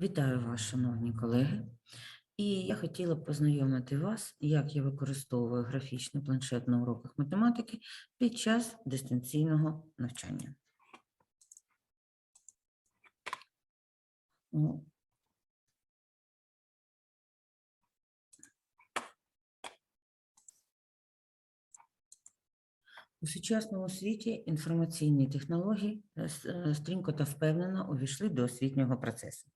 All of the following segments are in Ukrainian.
Вітаю вас, шановні колеги. І я хотіла б познайомити вас, як я використовую графічний планшет на уроках математики під час дистанційного навчання. У сучасному світі інформаційні технології е, е, стрімко та впевнено увійшли до освітнього процесу.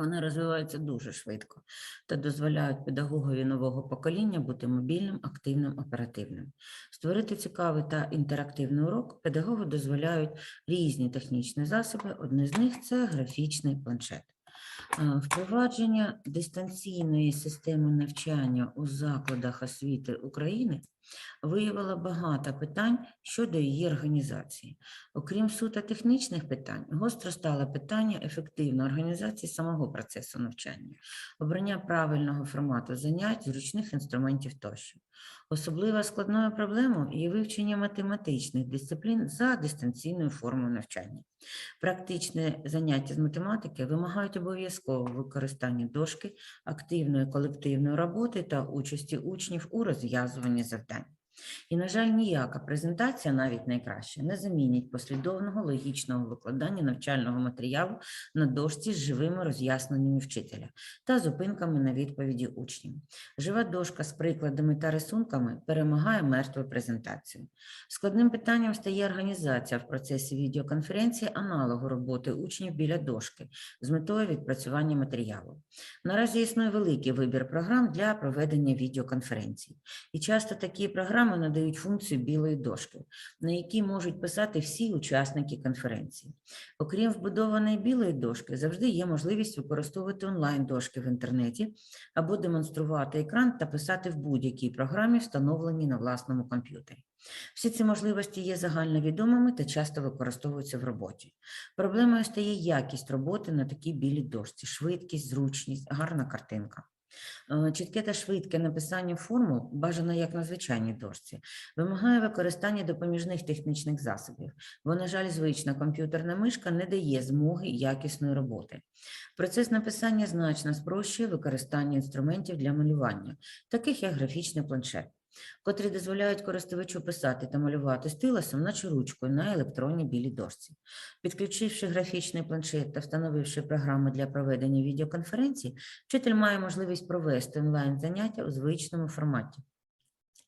Вони розвиваються дуже швидко та дозволяють педагогові нового покоління бути мобільним, активним, оперативним. Створити цікавий та інтерактивний урок педагогу дозволяють різні технічні засоби. Одне з них це графічний планшет. Е, Впровадження дистанційної системи навчання у закладах освіти України виявило багато питань щодо її організації. Окрім суто технічних питань, гостро стало питання ефективної організації самого процесу навчання, обрання правильного формату занять, зручних інструментів тощо. Особливо складною проблемою є вивчення математичних дисциплін за дистанційною формою навчання. Практичне заняття з математики вимагають обов'язкового використання дошки, активної колективної роботи та участі учнів у розв'язуванні завдань. І, на жаль, ніяка презентація, навіть найкраща, не замінить послідовного логічного викладання навчального матеріалу на дошці з живими роз'ясненнями вчителя та зупинками на відповіді учнів. Жива дошка з прикладами та рисунками перемагає мертву презентацію. Складним питанням стає організація в процесі відеоконференції аналогу роботи учнів біля дошки з метою відпрацювання матеріалу. Наразі існує великий вибір програм для проведення відеоконференцій. І часто такі програми надають функцію білої дошки, на якій можуть писати всі учасники конференції. Окрім вбудованої білої дошки, завжди є можливість використовувати онлайн-дошки в інтернеті або демонструвати екран та писати в будь-якій програмі, встановленій на власному комп'ютері. Всі ці можливості є загальновідомими та часто використовуються в роботі. Проблемою стає якість роботи на такій білій дошці, швидкість, зручність, гарна картинка. Е, Чітке та швидке написання формул, бажано як на звичайній дошці, вимагає використання допоміжних технічних засобів, бо, на жаль, звична комп'ютерна мишка не дає змоги якісної роботи. Процес написання значно спрощує використання інструментів для малювання, таких як графічний планшет, котрі дозволяють користувачу писати та малювати стилосом, наче ручкою на електронній білій дошці. Підключивши графічний планшет та встановивши програму для проведення відеоконференцій, вчитель має можливість провести онлайн-заняття у звичному форматі.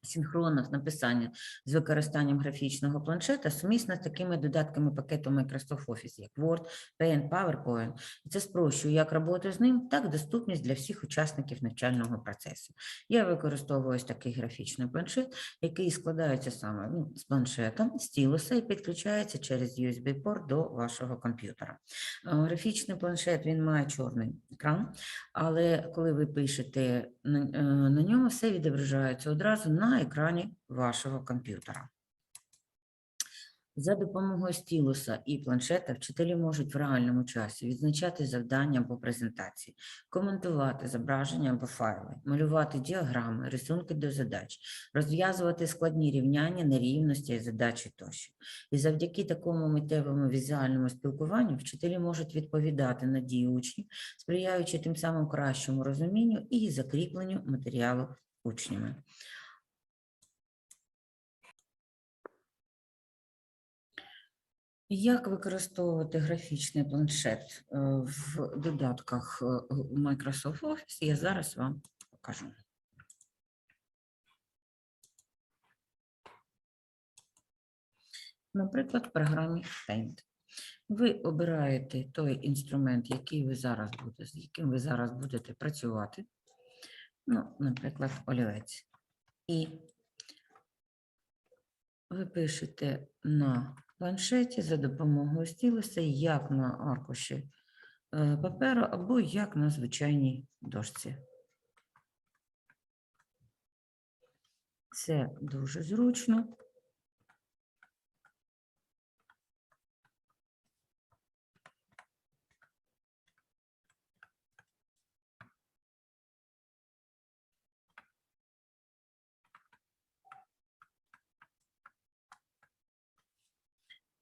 Синхронних написання з використанням графічного планшета сумісно з такими додатками пакету Microsoft Office, як Word, Paint, PowerPoint. І це спрощує як роботу з ним, так і доступність для всіх учасників навчального процесу. Я використовую ось такий графічний планшет, який складається саме ну, з планшета, стілуса і підключається через USB-порт до вашого комп'ютера. Е, Графічний планшет він має чорний екран, але коли ви пишете на, е, на ньому, все відображається одразу на екрані вашого комп'ютера. За допомогою стілуса і планшета вчителі можуть в реальному часі відзначати завдання або презентації, коментувати зображення або файли, малювати діаграми, рисунки до задач, розв'язувати складні рівняння, нерівності і задачі тощо. І завдяки такому миттєвому візуальному спілкуванню вчителі можуть відповідати на дії учнів, сприяючи тим самим кращому розумінню і закріпленню матеріалу учнями. Як використовувати графічний планшет е, в додатках е, Microsoft Office, я зараз вам покажу. Наприклад, в програмі Paint. Ви обираєте той інструмент, який ви зараз будете, з яким ви зараз будете працювати. Ну, наприклад, олівець. І ви пишете на планшеті за допомогою стілуса, як на аркуші е, паперу або як на звичайній дошці. Це дуже зручно.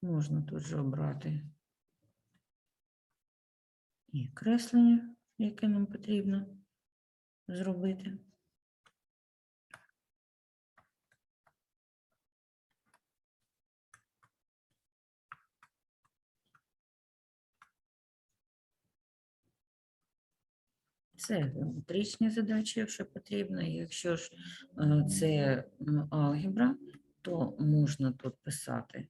Можна тут же обрати і креслення, яке нам потрібно зробити. Це геометричні задачі, якщо потрібно. Якщо ж е, це алгебра, то можна тут писати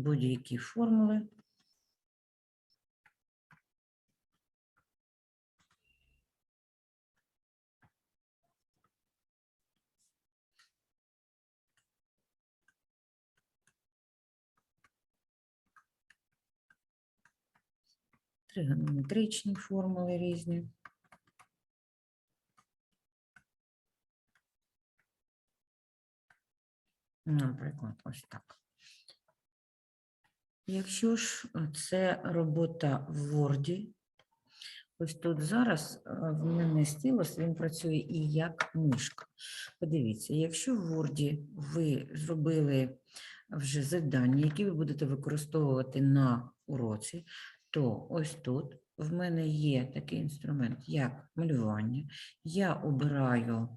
будь-які формули. Тригонометричні формули різні. Наприклад, ось так. Якщо ж це робота в Word, ось тут зараз е, в мене стілус, він працює і як мишка. Подивіться, якщо в Word ви зробили вже завдання, які ви будете використовувати на уроці, то ось тут в мене є такий інструмент, як малювання. Я обираю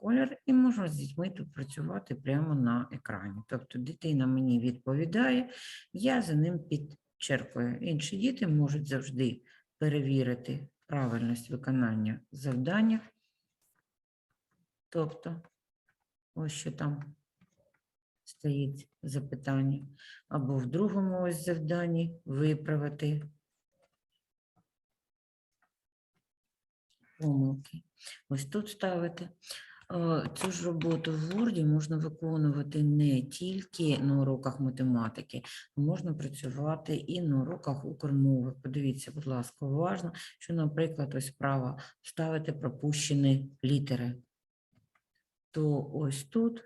колір і можу з дітьми тут працювати прямо на екрані. Тобто дитина мені відповідає, я за ним підчеркую. Інші діти можуть завжди перевірити правильність виконання завдання. Тобто, ось що там стоїть запитання, або в другому ось завданні виправити помилки. Ось тут ставити. Е, Цю ж роботу в Word можна виконувати не тільки на уроках математики, а можна працювати і на уроках укрмови. Подивіться, будь ласка, уважно, що, наприклад, ось справа ставити пропущені літери. То ось тут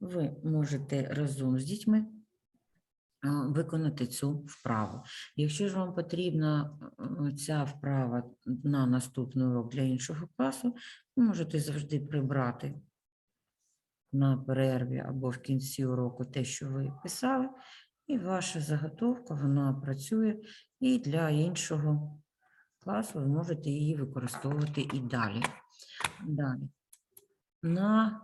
ви можете разом з дітьми виконати цю вправу. Якщо ж вам потрібна е, ця вправа на наступний урок для іншого класу, ви можете завжди прибрати на перерві або в кінці уроку те, що ви писали, і ваша заготовка вона працює і для іншого класу ви можете її використовувати і далі. Далі. На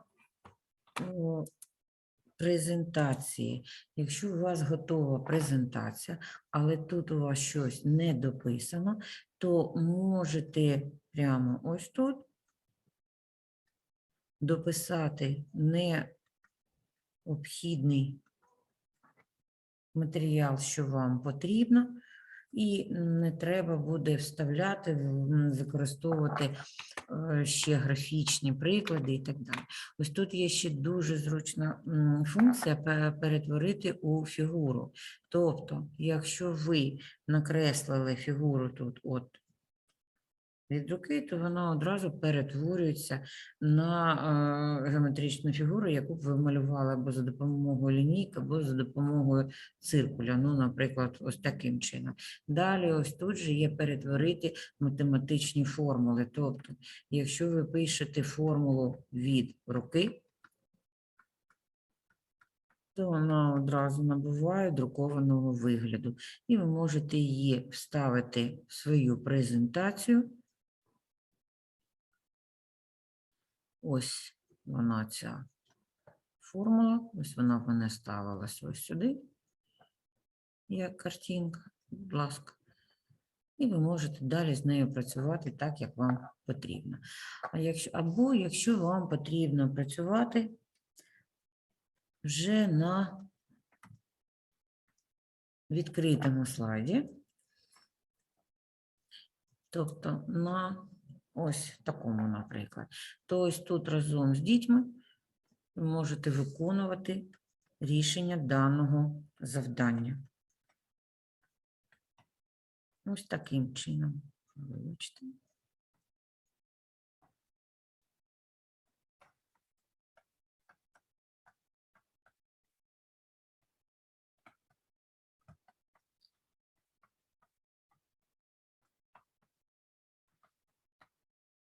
презентації. Якщо у вас готова презентація, але тут у вас щось не дописано, то можете прямо ось тут дописати необхідний матеріал, що вам потрібно, і не треба буде вставляти, використовувати е, ще графічні приклади і так далі. Ось тут є ще дуже зручна функція перетворити у фігуру. Тобто, якщо ви накреслили фігуру тут от від руки, то вона одразу перетворюється на е, геометричну фігуру, яку б ви малювали або за допомогою лінійки, або за допомогою циркуля. Ну, наприклад, ось таким чином. Далі, ось тут же є перетворити математичні формули. Тобто, якщо ви пишете формулу від руки, то вона одразу набуває друкованого вигляду. І ви можете її вставити в свою презентацію. Ось вона ця формула, ось вона в мене ставилась ось сюди, як картинка, будь ласка. І ви можете далі з нею працювати так, як вам потрібно. А якщо, або якщо вам потрібно працювати вже на відкритому слайді, тобто на ось в такому, наприклад, то ось тут разом з дітьми ви можете виконувати рішення даного завдання. Ось таким чином. Вибачте.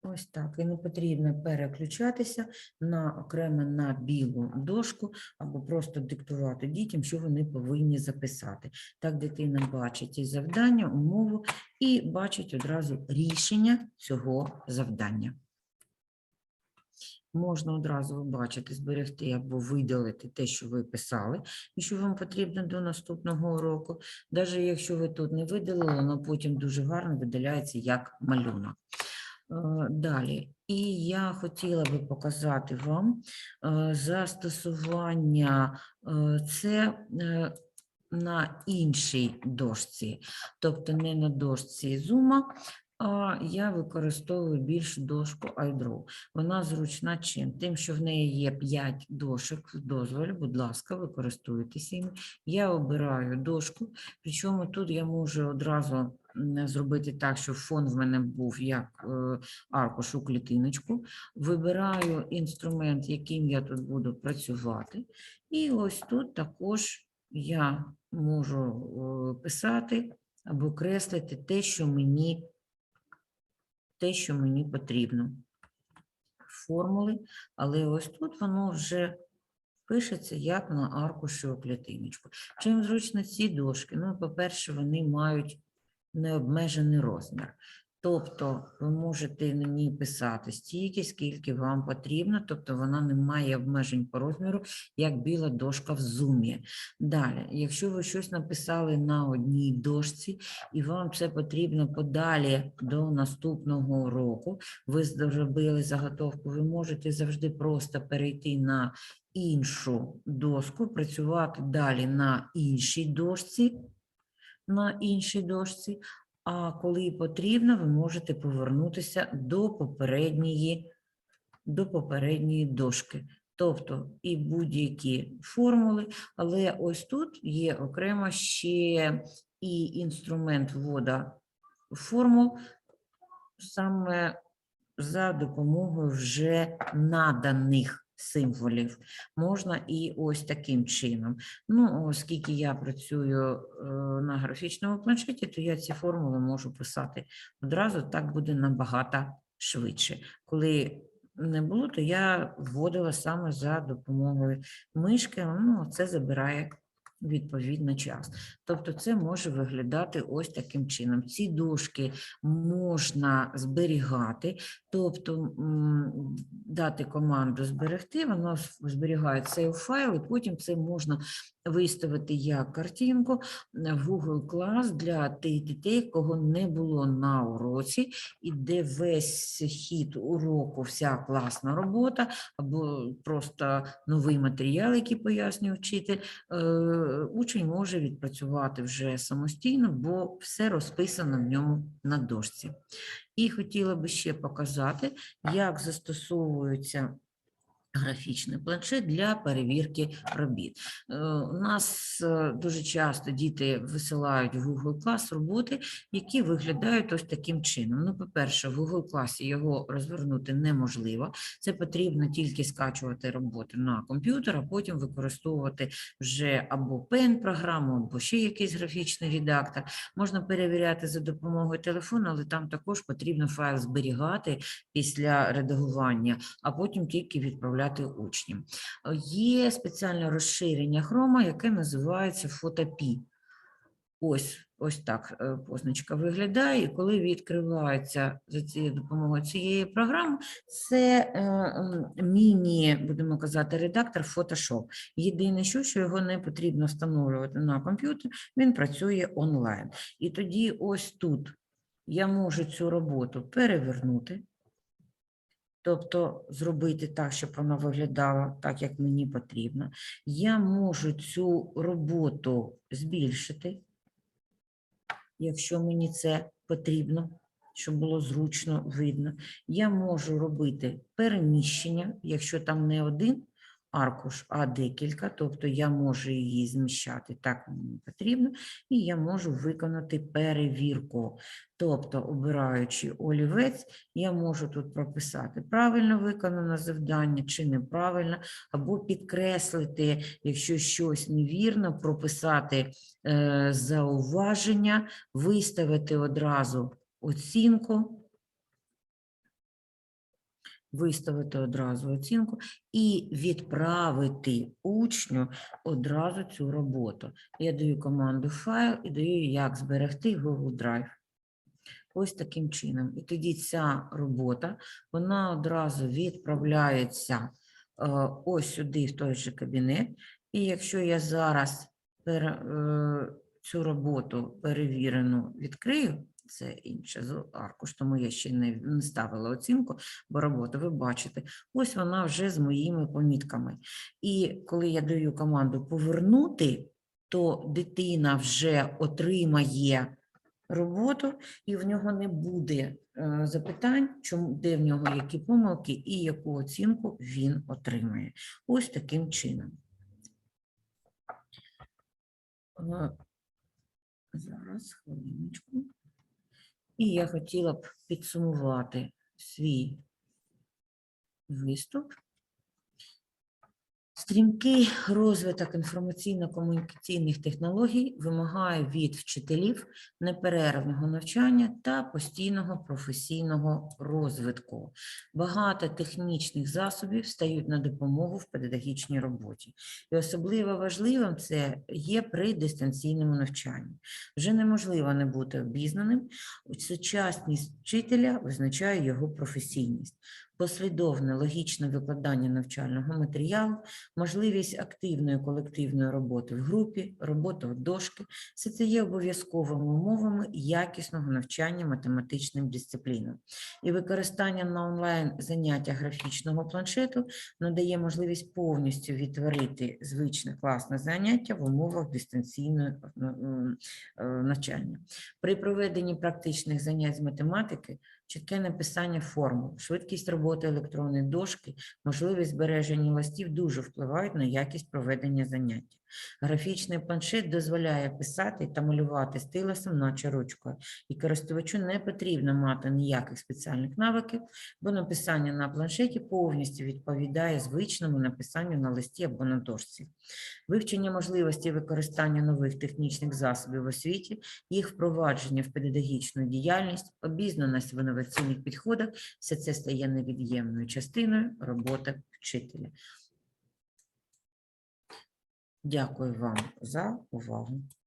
Ось так. І не потрібно переключатися на окремо на білу дошку або просто диктувати дітям, що вони повинні записати. Так дитина бачить і завдання, умову і бачить одразу рішення цього завдання. Можна одразу бачити, зберегти або видалити те, що ви писали, і що вам потрібно до наступного уроку. Навіть якщо ви тут не видалили, воно потім дуже гарно видаляється як малюнок. Е, Далі. І я хотіла би показати вам е, застосування це е, на іншій дошці, тобто не на дошці Zoom, а я використовую більш дошку iDraw. Вона зручна чим? Тим, що в неї є 5 дошок в дозволі, будь ласка, використовуйтеся їм. Я обираю дошку, причому тут я можу одразу зробити так, щоб фон в мене був як е, аркуш у клітиночку. Вибираю інструмент, яким я тут буду працювати. І ось тут також я можу е, писати або креслити те, що мені, те, що мені потрібно. Формули, але ось тут воно вже пишеться як на аркуші у клітиночку. Чим зручно ці дошки? Ну, по-перше, вони мають необмежений розмір. Тобто ви можете на ній писати стільки, скільки вам потрібно, тобто вона не має обмежень по розміру, як біла дошка в зумі. Далі, якщо ви щось написали на одній дошці, і вам це потрібно подалі до наступного року, ви зробили заготовку, ви можете завжди просто перейти на іншу доску, працювати далі на іншій дошці, на іншій дошці, а коли потрібно, ви можете повернутися до попередньої, до попередньої дошки. Тобто і будь-які формули, але ось тут є окремо ще і інструмент ввода формул, саме за допомогою вже наданих символів. Можна і ось таким чином. Ну, оскільки я працюю е, на графічному планшеті, то я ці формули можу писати одразу, так буде набагато швидше. Коли не було, то я вводила саме за допомогою мишки, ну, це забирає відповідно час. Тобто це може виглядати ось таким чином. Ці дошки можна зберігати, тобто дати команду зберегти, воно зберігає цей файл, і потім це можна виставити як картинку в Google Class для тих дітей, кого не було на уроці, і де весь хід уроку, вся класна робота, або просто новий матеріал, який пояснює вчитель, е, учень може відпрацювати вже самостійно, бо все розписано в ньому на дошці. І хотіла би ще показати, як застосовується графічний планшет для перевірки робіт. Е, У нас е, дуже часто діти висилають в Google Class роботи, які виглядають ось таким чином. Ну, по-перше, в Google класі його розвернути неможливо. Це потрібно тільки скачувати роботи на комп'ютер, а потім використовувати вже або пен програму, або ще якийсь графічний редактор. Можна перевіряти за допомогою телефону, але там також потрібно файл зберігати після редагування, а потім тільки відправляти учням. Е, Є спеціальне розширення хрома, яке називається фотопі. Ось, ось так е, позначка виглядає, і коли відкривається за цією допомогою цієї програми, це е, міні, будемо казати, редактор Photoshop. Єдине, що, що його не потрібно встановлювати на комп'ютер, він працює онлайн. І тоді ось тут я можу цю роботу перевернути, тобто зробити так, щоб вона виглядала так, як мені потрібно. Я можу цю роботу збільшити, якщо мені це потрібно, щоб було зручно видно. Я можу робити переміщення, якщо там не один аркуш, а декілька, тобто я можу її зміщати так мені потрібно, і я можу виконати перевірку. Тобто, обираючи олівець, я можу тут прописати правильно виконане завдання чи неправильно, або підкреслити, якщо щось невірно, прописати е, зауваження, виставити одразу оцінку виставити одразу оцінку і відправити учню одразу цю роботу. Я даю команду файл і даю, як зберегти Google Drive. Ось таким чином. І тоді ця робота, вона одразу відправляється е, ось сюди, в той же кабінет. І якщо я зараз е, цю роботу перевірену відкрию, це інше аркуш, тому я ще не, не ставила оцінку, бо роботу ви бачите, ось вона вже з моїми помітками. І коли я даю команду повернути, то дитина вже отримає роботу, і в нього не буде е, запитань, чому, де в нього які помилки і яку оцінку він отримає. Ось таким чином. Е, Зараз, хвилиночку. І я хотіла б підсумувати свій виступ. Стрімкий розвиток інформаційно-комунікаційних технологій вимагає від вчителів неперервного навчання та постійного професійного розвитку. Багато технічних засобів стають на допомогу в педагогічній роботі. І особливо важливим це є при дистанційному навчанні. Вже неможливо не бути обізнаним. Сучасність вчителя визначає його професійність. Послідовне логічне викладання навчального матеріалу, можливість активної колективної роботи в групі, робота в дошки – все це є обов'язковими умовами якісного навчання математичним дисциплінам. І використання на онлайн заняття графічного планшету надає можливість повністю відтворити звичне класне заняття в умовах дистанційного навчання. При проведенні практичних занять з математики чітке написання формул, швидкість роботи електронної дошки, можливість збереження листів дуже впливають на якість проведення заняття. Графічний планшет дозволяє писати та малювати стилусом, наче ручкою, і користувачу не потрібно мати ніяких спеціальних навиків, бо написання на планшеті повністю відповідає звичному написанню на листі або на дошці. Вивчення можливості використання нових технічних засобів в освіті, їх впровадження в педагогічну діяльність, обізнаність в інноваційних підходах – все це стає невід'ємною частиною роботи вчителя. Дякую вам за увагу.